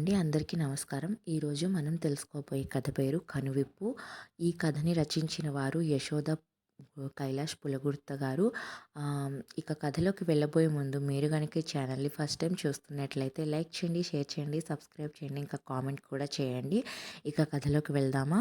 అండి. అందరికీ నమస్కారం. ఈరోజు మనం తెలుసుకోబోయే కథ పేరు కనువిప్పు. ఈ కథని రచించిన వారు యశోద కైలాష్ పులగుర్త గారు. ఇక కథలోకి వెళ్ళబోయే ముందు మీరు కనుక ఛానల్ని ఫస్ట్ టైం చూస్తున్నట్లయితే లైక్ చేయండి షేర్ చేయండి సబ్స్క్రైబ్ చేయండి ఇంకా కామెంట్ కూడా చేయండి. ఇక కథలోకి వెళ్దామా?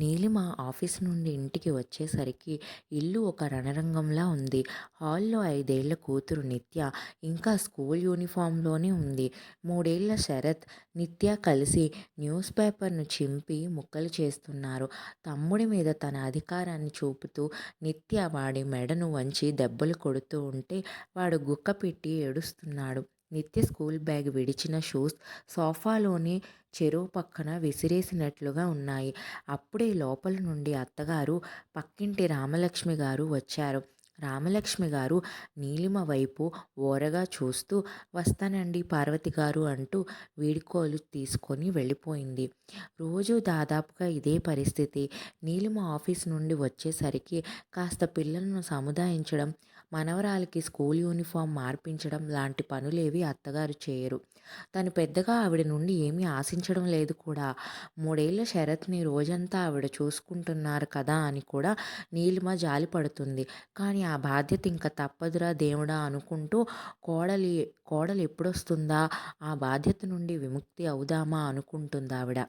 నీలిమ ఆఫీస్ నుండి ఇంటికి వచ్చేసరికి ఇల్లు ఒక రణరంగంలా ఉంది. హాల్లో ఐదేళ్ళ కూతురు నిత్య ఇంకా స్కూల్ యూనిఫామ్లోనే ఉంది. మూడేళ్ళ శరత్ నిత్య కలిసి న్యూస్ పేపర్ను చింపి ముక్కలు చేస్తున్నారు. తమ్ముడి మీద తన అధికారాన్ని చూపుతూ నిత్య వాడి మెడను వంచి దెబ్బలు కొడుతూ ఉంటే వాడు గుక్క పెట్టి ఏడుస్తున్నాడు. నిత్య స్కూల్ బ్యాగ్ విడిచిన షూస్ సోఫాలోని చెరువు పక్కన విసిరేసినట్లుగా ఉన్నాయి. అప్పుడే లోపల నుండి అత్తగారు పక్కింటి రామలక్ష్మి గారు వచ్చారు. రామలక్ష్మి గారు నీలిమ వైపు ఓరగా చూస్తూ వస్తానండి పార్వతి గారు అంటూ వీడుకోలు తీసుకొని వెళ్ళిపోయింది. రోజు దాదాపుగా ఇదే పరిస్థితి. నీలిమ ఆఫీస్ నుండి వచ్చేసరికి కాస్త పిల్లలను సముదాయించడం మనవరాలకి స్కూల్ యూనిఫామ్ మార్పించడం లాంటి పనులేవి అత్తగారు చేయరు. తను పెద్దగా ఆవిడ నుండి ఏమీ ఆశించడం లేదు కూడా. మూడేళ్ళ శరత్ని రోజంతా ఆవిడ చూసుకుంటున్నారు కదా అని కూడా నీలిమ జాలి పడుతుంది. కానీ ఆ బాధ్యత ఇంకా తప్పదురా దేవుడా అనుకుంటూ కోడలి కోడలు ఎప్పుడొస్తుందా? ఆ బాధ్యత నుండి విముక్తి అవుదామా అనుకుంటుంది ఆవిడ.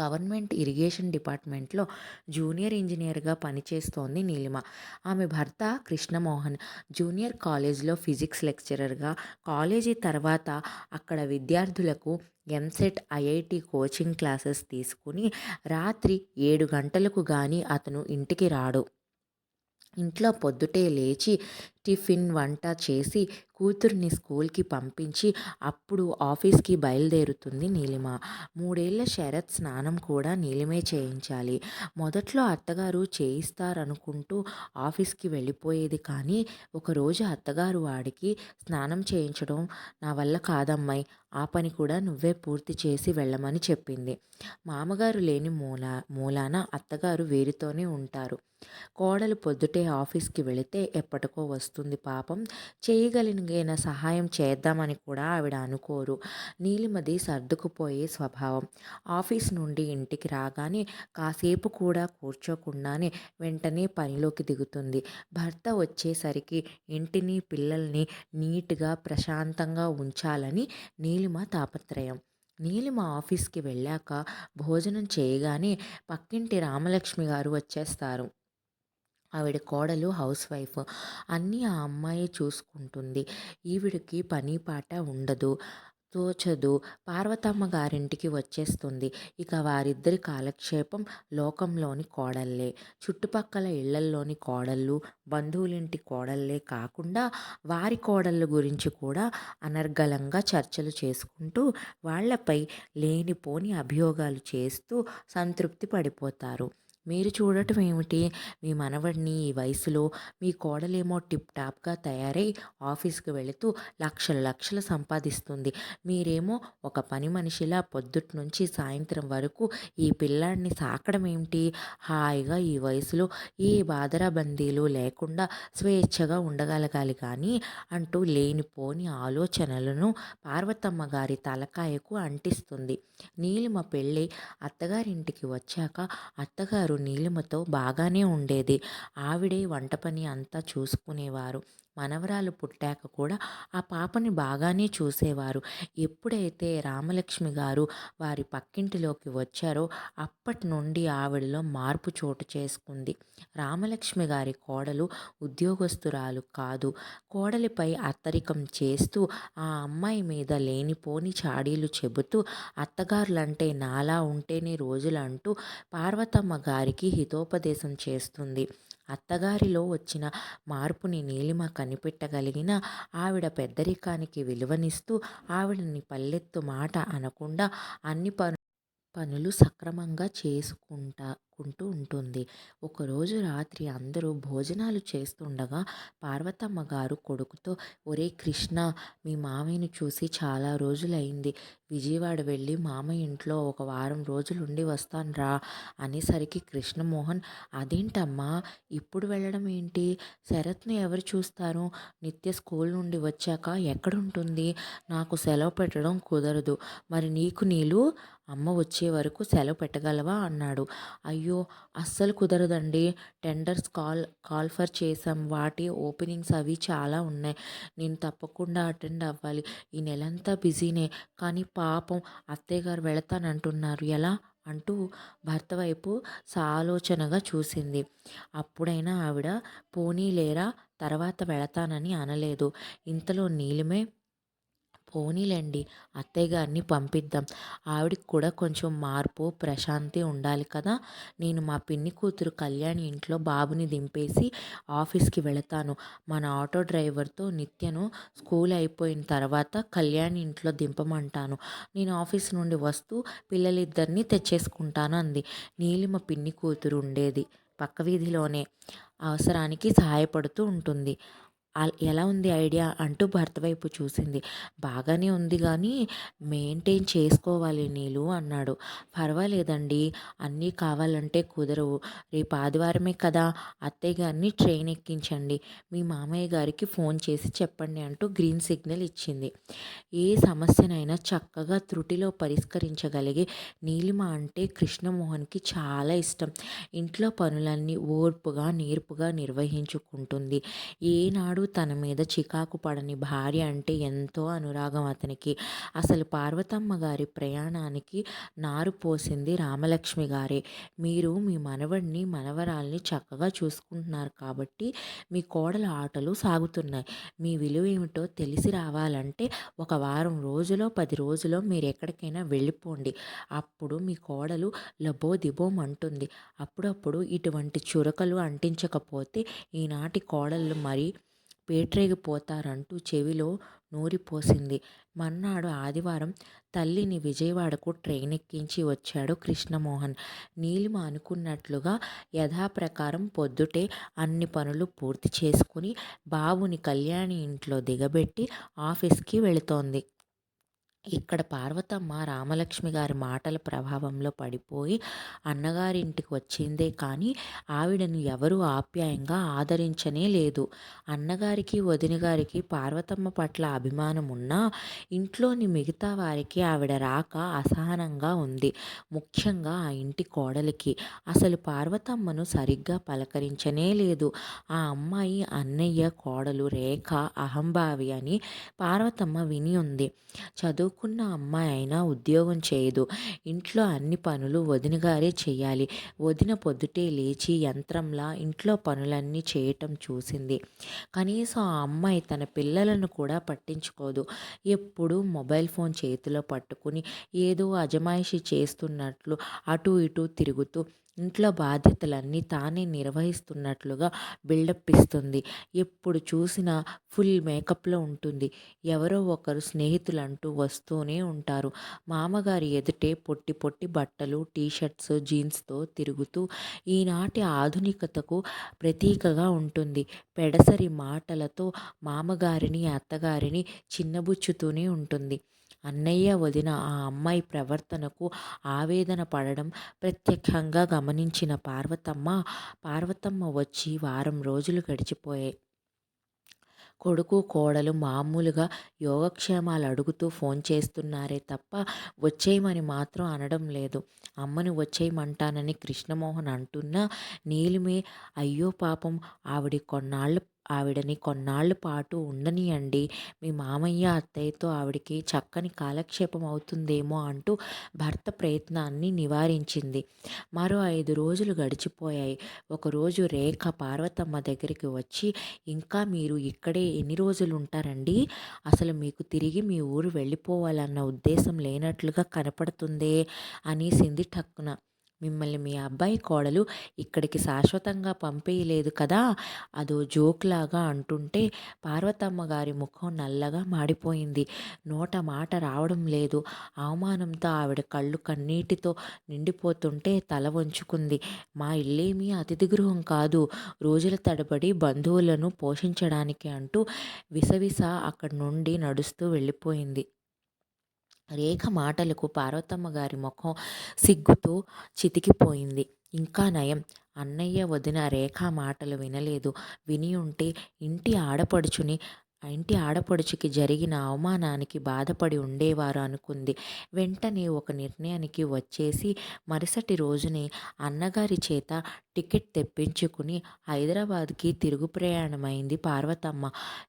గవర్నమెంట్ ఇరిగేషన్ డిపార్ట్మెంట్లో జూనియర్ ఇంజనీర్గా పనిచేస్తోంది నీలిమ. ఆమె భర్త కృష్ణమోహన్. జూనియర్ కాలేజ్లో ఫిజిక్స్ లెక్చరర్గా. కాలేజీ తర్వాత అక్కడ విద్యార్థులకు ఎంసెట్ ఐఐటి కోచింగ్ క్లాసెస్ తీసుకుని రాత్రి ఏడు గంటలకు కానీ అతను ఇంటికి రాడు. ఇంట్లో పొద్దుటే లేచి టిఫిన్ వంట చేసి కూతుర్ని స్కూల్కి పంపించి అప్పుడు ఆఫీస్కి బయలుదేరుతుంది నీలిమ. మూడేళ్ళ శరత్ స్నానం కూడా నీలిమే చేయించాలి. మొదట్లో అత్తగారు చేయిస్తారనుకుంటూ ఆఫీస్కి వెళ్ళిపోయేది కానీ ఒకరోజు అత్తగారు వాడికి స్నానం చేయించడం నా వల్ల కాదమ్మాయి ఆ పని కూడా నువ్వే పూర్తి చేసి వెళ్ళమని చెప్పింది. మామగారు లేని మూల మూలాన అత్తగారు వీరితోనే ఉంటారు. కోడలు పొద్దుటే ఆఫీస్కి వెళితే ఎప్పటికో వస్తుంది పాపం. చేయగలిగిన సహాయం చేద్దామని కూడా ఆవిడ అనుకోరు. నీలిమది సర్దుకుపోయే స్వభావం. ఆఫీస్ నుండి ఇంటికి రాగానే కాసేపు కూడా కూర్చోకుండానే వెంటనే పనిలోకి దిగుతుంది. భర్త వచ్చేసరికి ఇంటిని పిల్లల్ని నీట్గా ప్రశాంతంగా ఉంచాలని నీలిమ తాపత్రయం. నీలిమ ఆఫీస్కి వెళ్ళాక భోజనం చేయగానే పక్కింటి రామలక్ష్మి గారు వచ్చేస్తారు. ఆవిడ కోడలు హౌస్ వైఫ్ అన్నీ ఆ అమ్మాయి చూసుకుంటుంది. ఈవిడికి పని పాట ఉండదు తోచదు పార్వతమ్మ గారింటికి వచ్చేస్తుంది. ఇక వారిద్దరి కాలక్షేపం లోకంలోని కోడళ్ళే. చుట్టుపక్కల ఇళ్ళల్లోని కోడళ్ళు బంధువులింటి కోడళ్ళే కాకుండా వారి కోడళ్ళ గురించి కూడా అనర్గళంగా చర్చలు చేసుకుంటూ వాళ్ళపై లేనిపోని అభియోగాలు చేస్తూ సంతృప్తి పడిపోతారు. మీరు చూడటం ఏమిటి? మీ మనవడిని ఈ వయసులో మీ కోడలేమో టిప్ టాప్గా తయారై ఆఫీస్కి వెళుతూ లక్షల లక్షలు సంపాదిస్తుంది. మీరేమో ఒక పని మనిషిలా పొద్దుట్ నుంచి సాయంత్రం వరకు ఈ పిల్లాడిని సాకడం ఏమిటి? హాయిగా ఈ వయసులో ఏ బాదరాబందీలు లేకుండా స్వేచ్ఛగా ఉండగలగాలి కానీ అంటూ లేనిపోని ఆలోచనలను పార్వతమ్మ గారి తలకాయకు అంటిస్తుంది. నీలిమ పెళ్ళి అత్తగారింటికి వచ్చాక అత్తగారు నీలిమతో బాగానే ఉండేది. ఆవిడే వంట పని అంతా చూసుకునేవారు. మనవరాలు పుట్టాక కూడా ఆ పాపని బాగానే చూసేవారు. ఎప్పుడైతే రామలక్ష్మి గారు వారి పక్కింటిలోకి వచ్చారో అప్పటి నుండి ఆవిడలో మార్పు చోటు చేసుకుంది. రామలక్ష్మి గారి కోడలు ఉద్యోగస్తురాలు కాదు. కోడలిపై అత్తరికం చేస్తూ ఆ అమ్మాయి మీద లేనిపోని చాడీలు చెబుతూ అత్తగారులంటే నాలా ఉంటేనే రోజులంటూ పార్వతమ్మ గారికి హితోపదేశం చేస్తుంది. అత్తగారిలో వచ్చిన మార్పుని నీలిమ కనిపెట్టగలిగిన ఆవిడ పెద్దరికానికి విలువనిస్తూ ఆవిడని పల్లెత్తు మాట అనకుండా అన్ని పను పనులు సక్రమంగా చేసుకుంటా కుంటూ ఉంటుంది. ఒకరోజు రాత్రి అందరూ భోజనాలు చేస్తుండగా పార్వతమ్మ గారు కొడుకుతో ఒరే కృష్ణ మీ మామయ్యని చూసి చాలా రోజులైంది. విజయవాడ వెళ్ళి మామయ్య ఇంట్లో ఒక వారం రోజులు ఉండి వస్తాను రా అనేసరికి కృష్ణమోహన్ అదేంటమ్మా ఇప్పుడు వెళ్ళడం ఏంటి? శరత్ని ఎవరు చూస్తారు? నిత్య స్కూల్ నుండి వచ్చాక ఎక్కడుంటుంది? నాకు సెలవు పెట్టడం కుదరదు. మరి నీకు నీళ్ళు? అమ్మ వచ్చే వరకు సెలవు పెట్టగలవా? అన్నాడు. అయ్యో అస్సలు కుదరదండి. టెండర్స్ కాల్ కాల్ ఫర్ చేసాం వాటి ఓపెనింగ్స్ అవి చాలా ఉన్నాయి. నేను తప్పకుండా అటెండ్ అవ్వాలి. ఈ నెలంతా బిజీనే. కానీ పాపం అత్తయ్య గారు వెళతానంటున్నారు. ఎలా? అంటూ భర్త వైపు సాలోచనగా చూసింది. అప్పుడైనా ఆవిడ పోనీలేరా తర్వాత వెళతానని అనలేదు. ఇంతలో నీలిమే పోనీలేండి అత్తయ్య గారిని పంపిద్దాం. ఆవిడకి కూడా కొంచెం మార్పు ప్రశాంతి ఉండాలి కదా. నేను మా పిన్ని కూతురు కళ్యాణి ఇంట్లో బాబుని దింపేసి ఆఫీస్కి వెళతాను. మన ఆటో డ్రైవర్తో నిత్యను స్కూల్ అయిపోయిన తర్వాత కళ్యాణి ఇంట్లో దింపమంటాను. నేను ఆఫీస్ నుండి వస్తూ పిల్లలిద్దరిని తెచ్చేసుకుంటాను అంది. నీలిమ పిన్ని కూతురు ఉండేది పక్క వీధిలోనే. అవసరానికి సహాయపడుతూ ఉంటుంది. ఎలా ఉంది ఐడియా అంటూ భర్త వైపు చూసింది. బాగానే ఉంది కానీ మెయింటైన్ చేసుకోవాలి నీళ్ళు అన్నాడు. పర్వాలేదండి అన్నీ కావాలంటే కుదరవు. రేపు ఆదివారమే కదా అత్తయ్య గారిని ట్రైన్ ఎక్కించండి. మీ మామయ్య గారికి ఫోన్ చేసి చెప్పండి అంటూ గ్రీన్ సిగ్నల్ ఇచ్చింది. ఏ సమస్యనైనా చక్కగా త్రుటిలో పరిష్కరించగలిగే నీలిమ అంటే కృష్ణమోహన్కి చాలా ఇష్టం. ఇంట్లో పనులన్నీ ఓర్పుగా నేర్పుగా నిర్వహించుకుంటుంది. ఏనాడు ఎప్పుడూ తన మీద చికాకు పడని భార్య అంటే ఎంతో అనురాగం అతనికి. అసలు పార్వతమ్మ గారి ప్రయాణానికి నారు పోసింది రామలక్ష్మి గారే. మీరు మీ మనవడిని మనవరాల్ని చక్కగా చూసుకుంటున్నారు కాబట్టి మీ కోడల ఆటలు సాగుతున్నాయి. మీ విలువ ఏమిటో తెలిసి రావాలంటే ఒక వారం రోజులో పది రోజులో మీరు ఎక్కడికైనా వెళ్ళిపోండి. అప్పుడు మీ కోడలు లబో దిబోం అంటుంది అప్పుడప్పుడు ఇటువంటి చురకలు అంటించకపోతే ఈనాటి కోడళ్ళు మరి పేట్రేగిపోతారంటూ చెవిలో నూరిపోసింది. మర్నాడు ఆదివారం తల్లిని విజయవాడకు ట్రైన్ ఎక్కించి వచ్చాడు కృష్ణమోహన్. నీలిమ అనుకున్నట్లుగా యథాప్రకారం పొద్దుటే అన్ని పనులు పూర్తి చేసుకుని బాబుని కళ్యాణి ఇంట్లో దిగబెట్టి ఆఫీస్కి వెళుతోంది. ఇక్కడ పార్వతమ్మ రామలక్ష్మి గారి మాటల ప్రభావంలో పడిపోయి అన్నగారింటికి వచ్చిందే కానీ ఆవిడను ఎవరు ఆప్యాయంగా ఆదరించనే లేదు. అన్నగారికి వదిన గారికి పార్వతమ్మ పట్ల అభిమానం ఉన్నా ఇంట్లోని మిగతా వారికి ఆవిడ రాక అసహనంగా ఉంది. ముఖ్యంగా ఆ ఇంటి కోడలికి. అసలు పార్వతమ్మను సరిగ్గా పలకరించనే లేదు. ఆ అమ్మాయి అన్నయ్య కోడలు రేఖ అహంభావి అని పార్వతమ్మ విని ఉంది. చదువు చదువుకున్న అమ్మాయి అయినా ఉద్యోగం చేయదు. ఇంట్లో అన్ని పనులు వదిన గారే చేయాలి. వదిన పొద్దుటే లేచి యంత్రంలా ఇంట్లో పనులన్నీ చేయటం చూసింది. కనీసం ఆ అమ్మాయి తన పిల్లలను కూడా పట్టించుకోదు. ఎప్పుడు మొబైల్ ఫోన్ చేతిలో పట్టుకుని ఏదో అజమాయిషి చేస్తున్నట్లు అటు ఇటు తిరుగుతూ ఇంట్లో బాధ్యతలన్నీ తానే నిర్వహిస్తున్నట్లుగా బిల్డప్ ఇస్తుంది. ఎప్పుడు చూసినా ఫుల్ మేకప్లో ఉంటుంది. ఎవరో ఒకరు స్నేహితులు అంటూ వస్తూనే ఉంటారు. మామగారి ఎదుటే పొట్టి పొట్టి బట్టలు టీషర్ట్స్ జీన్స్తో తిరుగుతూ ఈనాటి ఆధునికతకు ప్రతీకగా ఉంటుంది. పెడసరి మాటలతో మామగారిని అత్తగారిని చిన్నబుచ్చుతూనే ఉంటుంది. అన్నయ్య వదిన ఆ అమ్మాయి ప్రవర్తనకు ఆవేదన పడడం ప్రత్యక్షంగా గమనించిన పార్వతమ్మ పార్వతమ్మ వచ్చి వారం రోజులు గడిచిపోయాయి. కొడుకు కోడలు మామూలుగా యోగక్షేమాలు అడుగుతూ ఫోన్ చేస్తున్నారే తప్ప వచ్చేయమని మాత్రం అనడం లేదు. అమ్మని వచ్చేయమంటానని కృష్ణమోహన్ అంటున్నా నీలిమే అయ్యో పాపం ఆవిడ కొన్నాళ్ళు ఆవిడని కొన్నాళ్ళ పాటు ఉండనియండి. మీ మామయ్య అత్తయ్యతో ఆవిడకి చక్కని కాలక్షేపం అవుతుందేమో అంటూ భర్త ప్రయత్నాన్ని నివారించింది. మరో ఐదు రోజులు గడిచిపోయాయి. ఒకరోజు రేఖ పార్వతమ్మ దగ్గరికి వచ్చి ఇంకా మీరు ఇక్కడే ఎన్ని రోజులు ఉంటారండి అసలు మీకు తిరిగి మీ ఊరు వెళ్ళిపోవాలన్న ఉద్దేశం లేనట్లుగా కనపడుతుందే అనేసింది ఠక్కున మిమ్మల్ని మీ అబ్బాయి కోడలు ఇక్కడికి శాశ్వతంగా పంపేయలేదు కదా? అదో జోక్లాగా అంటుంటే పార్వతమ్మ గారి ముఖం నల్లగా మాడిపోయింది. నోట మాట రావడం లేదు. అవమానంతో ఆవిడ కళ్ళు కన్నీటితో నిండిపోతుంటే తల వంచుకుంది. మా ఇల్లేమీ అతిథి గృహం కాదు. రోజుల తడబడి బంధువులను పోషించడానికి అంటూ విసవిస అక్కడి నుండి నడుస్తూ వెళ్ళిపోయింది. రేఖ మాటలకు పార్వతమ్మ గారి ముఖం సిగ్గుతో చితికిపోయింది. ఇంకా నయం. అన్నయ్య వదిన రేఖ మాటలు వినలేదు. విని ఉంటే ఇంటి ఆడపడుచుని ఇంటి ఆడపడుచుకి జరిగిన అవమానానికి బాధపడి ఉండేవారు అనుకుంది. వెంటనే ఒక నిర్ణయానికి వచ్చేసి మరుసటి రోజునే అన్నగారి చేత టికెట్ తెప్పించుకుని హైదరాబాద్కి తిరుగు ప్రయాణమైంది పార్వతమ్మ.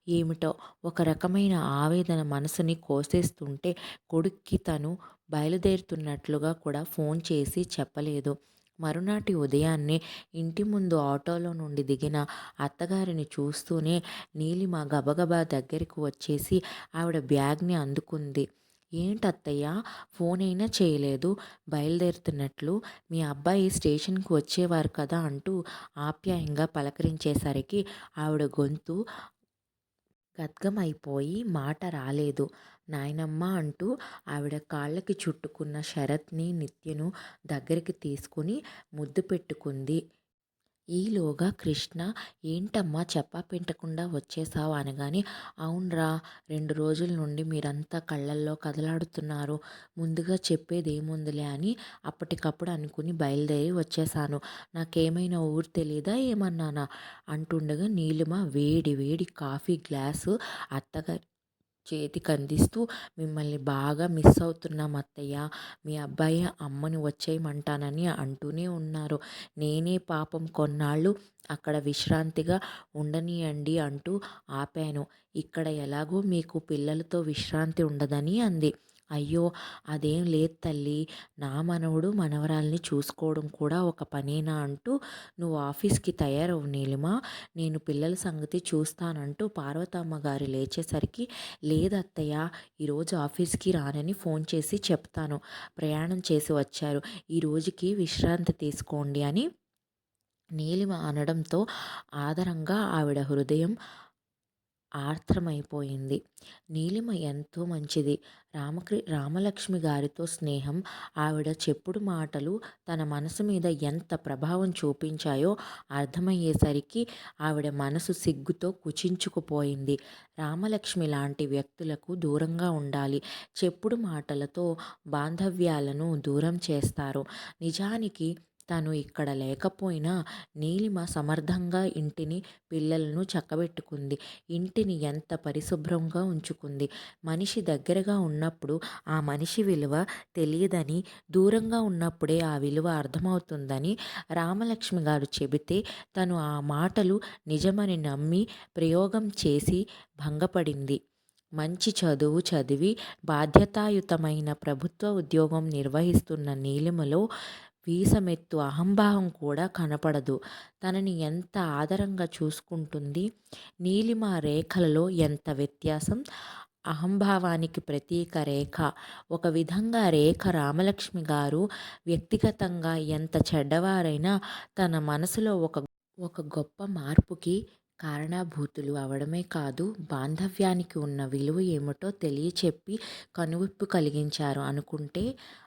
ఏమిటో ఒక రకమైన ఆవేదన మనసుని కోసేస్తుంటే కొడుక్కి తను బయలుదేరుతున్నట్లుగా కూడా ఫోన్ చేసి చెప్పలేదు. మరునాటి ఉదయాన్నే ఇంటి ముందు ఆటోలో నుండి దిగిన అత్తగారిని చూస్తూనే నీలిమ గబగబా దగ్గరికి వచ్చేసి ఆవిడ బ్యాగ్ని అందుకుంది. ఏంటత్తయ్య ఫోన్ అయినా చేయలేదు. బయలుదేరుతున్నట్లు మీ అబ్బాయి స్టేషన్కి వచ్చేవారు కదా అంటూ ఆప్యాయంగా పలకరించేసరికి ఆవిడ గొంతు గద్గమైపోయి మాట రాలేదు. నాయనమ్మ అంటూ ఆవిడ కాళ్ళకి చుట్టుకున్న శరత్ని నిత్యను దగ్గరికి తీసుకుని ముద్దు పెట్టుకుంది. ఈలోగా కృష్ణ ఏంటమ్మా చెప్పా పెట్టకుండా వచ్చేసావు? అనగానే అవునరా రెండు రోజుల నుండి మీరంతా కళ్ళల్లో కదలాడుతున్నారు. ముందుగా చెప్పేది ఏముందిలే అని అప్పటికప్పుడు అనుకుని బయలుదేరి వచ్చేసాను. నాకేమైనా ఊరు తెలీదా ఏమన్నానా? అంటుండగా నీలిమ వేడి వేడి కాఫీ గ్లాసు అత్తగారి చేతికి అందిస్తూ మిమ్మల్ని బాగా మిస్ అవుతున్నాం అత్తయ్య. మీ అబ్బాయి అమ్మని వచ్చేయమంటానని అంటూనే ఉన్నారు. నేనే పాపం కొన్నాళ్ళు అక్కడ విశ్రాంతిగా ఉండనియండి అంటూ ఆపాను. ఇక్కడ ఎలాగో మీకు పిల్లలతో విశ్రాంతి ఉండదని అంది. అయ్యో! అదేం లేదు తల్లి. నా మనవడు మనవరాల్ని చూసుకోవడం కూడా ఒక పనేనా అంటూ నువ్వు ఆఫీస్కి తయారవు నీలిమా. నేను పిల్లల సంగతి చూస్తానంటూ పార్వతమ్మ గారు లేచేసరికి లేదత్తయ్య ఈరోజు ఆఫీస్కి రానని ఫోన్ చేసి చెప్తాను. ప్రయాణం చేసి వచ్చారు. ఈ రోజుకి విశ్రాంతి తీసుకోండి అని నీలిమ అనడంతో ఆదరంగా ఆవిడ హృదయం ఆర్ద్రమైపోయింది. నీలిమ ఎంతో మంచిది. రామకృ రామలక్ష్మి గారితో స్నేహం ఆవిడ చెప్పుడు మాటలు తన మనసు మీద ఎంత ప్రభావం చూపించాయో అర్థమయ్యేసరికి ఆవిడ మనసు సిగ్గుతో కుచించుకుపోయింది. రామలక్ష్మి లాంటి వ్యక్తులకు దూరంగా ఉండాలి. చెప్పుడు మాటలతో బాంధవ్యాలను దూరం చేస్తారు. నిజానికి తను ఇక్కడ లేకపోయినా నీలిమ సమర్థంగా ఇంటిని పిల్లలను చక్కబెట్టుకుంది. ఇంటిని ఎంత పరిశుభ్రంగా ఉంచుకుంది. మనిషి దగ్గరగా ఉన్నప్పుడు ఆ మనిషి విలువ తెలియదని దూరంగా ఉన్నప్పుడే ఆ విలువ అర్థమవుతుందని రామలక్ష్మి గారు చెబితే తను ఆ మాటలు నిజమని నమ్మి ప్రయోగం చేసి భంగపడింది. మంచి చదువు చదివి బాధ్యతాయుతమైన ప్రభుత్వ ఉద్యోగం నిర్వహిస్తున్న నీలిమలో వీసమెత్తు అహంభావం కూడా కనపడదు. తనని ఎంత ఆదరంగా చూసుకుంటుంది నీలిమ రేఖలలో ఎంత వ్యత్యాసం? అహంభావానికి ప్రతీక రేఖ. ఒక విధంగా రేఖ రామలక్ష్మి గారు వ్యక్తిగతంగా ఎంత చెడ్డవారైనా తన మనసులో ఒక ఒక గొప్ప మార్పుకి కారణభూతులు అవడమే కాదు బాంధవ్యానికి ఉన్న విలువ ఏమిటో తెలియచెప్పి కనువిప్పు కలిగించారు. అనుకుంటే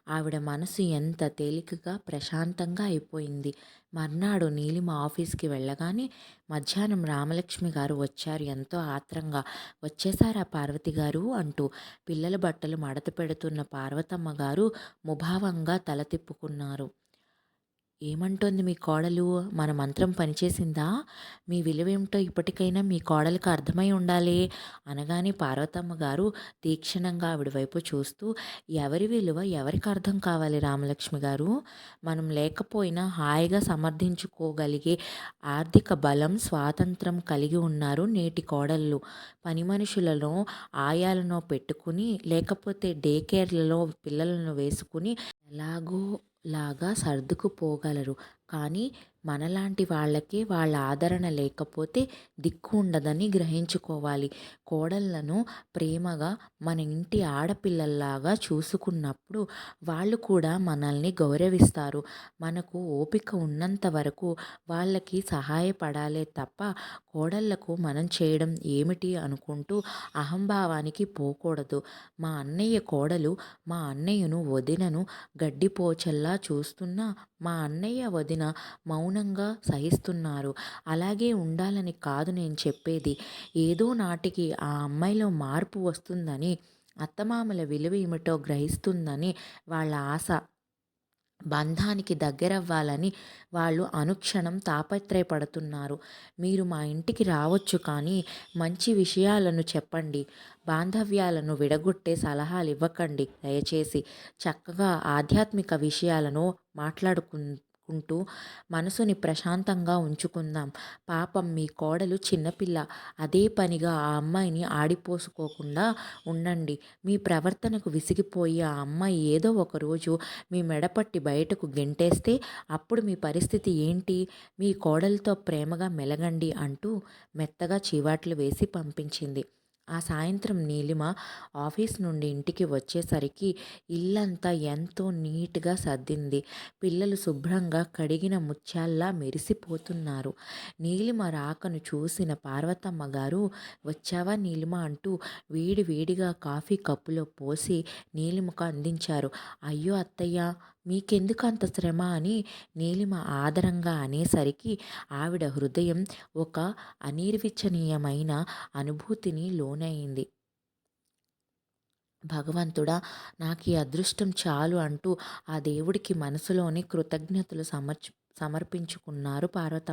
ఆవిడ మనసు ఎంత తేలికగా ప్రశాంతంగా అయిపోయింది. మర్నాడు నీలిమ ఆఫీస్కి వెళ్ళగానే మధ్యాహ్నం రామలక్ష్మి గారు వచ్చారు. ఎంతో ఆత్రంగా వచ్చేసారా పార్వతి గారు? అంటూ పిల్లల బట్టలు మడత పెడుతున్న పార్వతమ్మ గారు ముభావంగా తల తిప్పుకున్నారు. ఏమంటోంది మీ కోడలు? మన మంత్రం పనిచేసిందా? మీ విలువేమిటో ఇప్పటికైనా మీ కోడలకు అర్థమై ఉండాలి అనగానే పార్వతమ్మ గారు తీక్షణంగా ఆవిడ వైపు చూస్తూ ఎవరి విలువ ఎవరికి అర్థం కావాలి రామలక్ష్మి గారు? మనం లేకపోయినా హాయిగా సమర్థించుకోగలిగే ఆర్థిక బలం స్వాతంత్రం కలిగి ఉన్నారు నేటి కోడళ్ళు. పని మనుషులలో ఆయాలను పెట్టుకుని లేకపోతే డే కేర్లలో పిల్లలను వేసుకుని ఎలాగో లాగా సర్దుకుపోగలరు. కానీ మనలాంటి వాళ్ళకి వాళ్ళ ఆదరణ లేకపోతే దిక్కు ఉండదని గ్రహించుకోవాలి. కోడళ్ళను ప్రేమగా మన ఇంటి ఆడపిల్లల్లాగా చూసుకున్నప్పుడు వాళ్ళు కూడా మనల్ని గౌరవిస్తారు. మనకు ఓపిక ఉన్నంత వరకు వాళ్ళకి సహాయపడాలే తప్ప కోడళ్ళకు మనం చేయడం ఏమిటి అనుకుంటూ అహంభావానికి పోకూడదు. మా అన్నయ్య కోడలు మా అన్నయ్యను వదినను గడ్డిపోచల్లా చూస్తున్నా మా అన్నయ్య వదిన మౌన మౌనంగా సహిస్తున్నారు. అలాగే ఉండాలని కాదు నేను చెప్పేది. ఏదో నాటికి ఆ అమ్మాయిలో మార్పు వస్తుందని అత్తమామల విలువ ఏమిటో గ్రహిస్తుందని వాళ్ళ ఆశ బంధానికి దగ్గరవ్వాలని వాళ్ళు అనుక్షణం తాపత్రయపడుతున్నారు. మీరు మా ఇంటికి రావచ్చు కానీ మంచి విషయాలను చెప్పండి. బాంధవ్యాలను విడగొట్టే సలహాలు ఇవ్వకండి దయచేసి చక్కగా ఆధ్యాత్మిక విషయాలను మాట్లాడుకు ఉంటూ మనసుని ప్రశాంతంగా ఉంచుకుందాం. పాపం మీ కోడలు చిన్నపిల్ల. అదే పనిగా ఆ అమ్మాయిని ఆడిపోసుకోకుండా ఉండండి. మీ ప్రవర్తనకు విసిగిపోయి ఆ అమ్మాయి ఏదో ఒకరోజు మీ మెడపట్టి బయటకు గెంటేస్తే అప్పుడు మీ పరిస్థితి ఏంటి? మీ కోడలతో ప్రేమగా మెలగండి అంటూ మెత్తగా చీవాట్లు వేసి పంపించింది. ఆ సాయంత్రం నీలిమ ఆఫీస్ నుండి ఇంటికి వచ్చేసరికి ఇల్లంతా ఎంతో నీట్గా సర్దింది. పిల్లలు శుభ్రంగా కడిగిన ముత్యాల్లా మెరిసిపోతున్నారు. నీలిమ రాకను చూసిన పార్వతమ్మ గారు వచ్చావా నీలిమ? అంటూ వేడి వేడిగా కాఫీ కప్పులో పోసి నీలిమకు అందించారు. అయ్యో అత్తయ్య మీకెందుకు అంత శ్రమ అని నీలిమ ఆదరంగా అనేసరికి ఆవిడ హృదయం ఒక అనిర్వచనీయమైన అనుభూతిని లోనైంది భగవంతుడా నాకు ఈ అదృష్టం చాలు అంటూ ఆ దేవుడికి మనసులోని కృతజ్ఞతలు సమర్చి సమర్పించుకున్నారు పార్వత